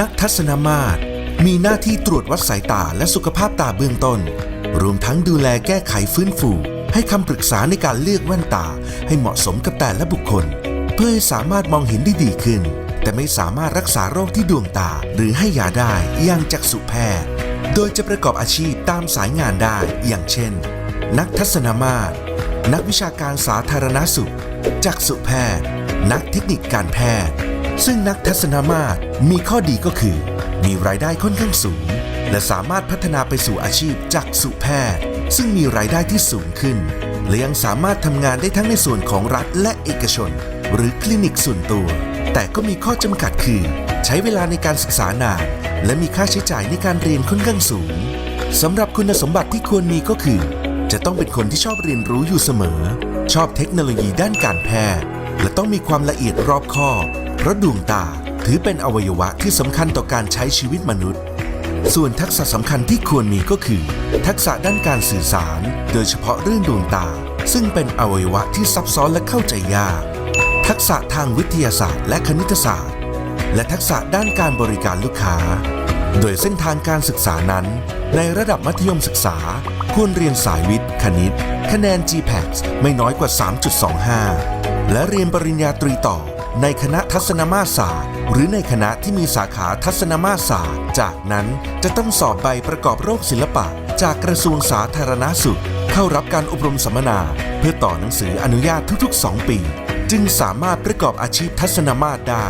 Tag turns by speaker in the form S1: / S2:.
S1: นักทัศนมาตร มีหน้าที่ตรวจวัดสายตาและสุขภาพตาเบื้องต้น รวมทั้งดูแลแก้ไขฟื้นฟู ให้คำปรึกษาในการเลือกแว่นตา ให้เหมาะสมกับแต่ละบุคคล เพื่อให้สามารถมองเห็นได้ดีขึ้น แต่ไม่สามารถรักษาโรคที่ดวงตาหรือให้ยาได้อย่างจักษุแพทย์ โดยจะประกอบอาชีพตามสายงานได้ อย่างเช่น นักทัศนมาตร นักวิชาการสาธารณสุข จักษุแพทย์ นักเทคนิคการแพทย์ ซึ่งนักทัศนมาตรมีข้อดีก็คือ มีรายได้ค่อนข้างสูง และสามารถพัฒนาไปสู่อาชีพจักษุแพทย์ ซึ่งมีรายได้ที่สูงขึ้น และยังสามารถทำงานได้ทั้งในส่วนของรัฐและเอกชน หรือคลินิกส่วนตัว แต่ก็มีข้อจำกัดคือ ใช้เวลาในการศึกษานานและมีค่าใช้จ่ายในการเรียนค่อนข้างสูงสำหรับคุณสมบัติที่ควรมีก็คือ จะต้องเป็นคนที่ชอบเรียนรู้อยู่เสมอ ชอบเทคโนโลยีด้านการแพทย์ และต้องมีความละเอียดรอบคอบ เพราะดวงตาถือเป็นอวัยวะที่สำคัญต่อการใช้ชีวิตมนุษย์ ส่วนทักษะสำคัญที่ควรมีก็คือ ทักษะด้านการสื่อสาร โดยเฉพาะเรื่องดวงตา ซึ่งเป็นอวัยวะที่ซับซ้อนและเข้าใจยาก ทักษะทางวิทยาศาสตร์และคณิตศาสตร์ และทักษะด้านการบริการลูกค้า โดยเส้นทางการศึกษานั้น ในระดับมัธยมศึกษา ควรเรียนสายวิทย์ คณิต คะแนน GPAX ไม่น้อยกว่า 3.25 และเรียนปริญญาตรีต่อ ในคณะทัศนมาตรศาสตร์ หรือในคณะที่มีสาขาทัศนมาตรศาสตร์ จากนั้นจะต้องสอบใบประกอบโรคศิลปะ จากกระทรวงสาธารณาสุข เข้ารับการอบรมสัมมนา เพื่อต่อหนังสืออนุญาตทุก ๆ 2 ปี จึงสามารถประกอบอาชีพทัศนมาตรได้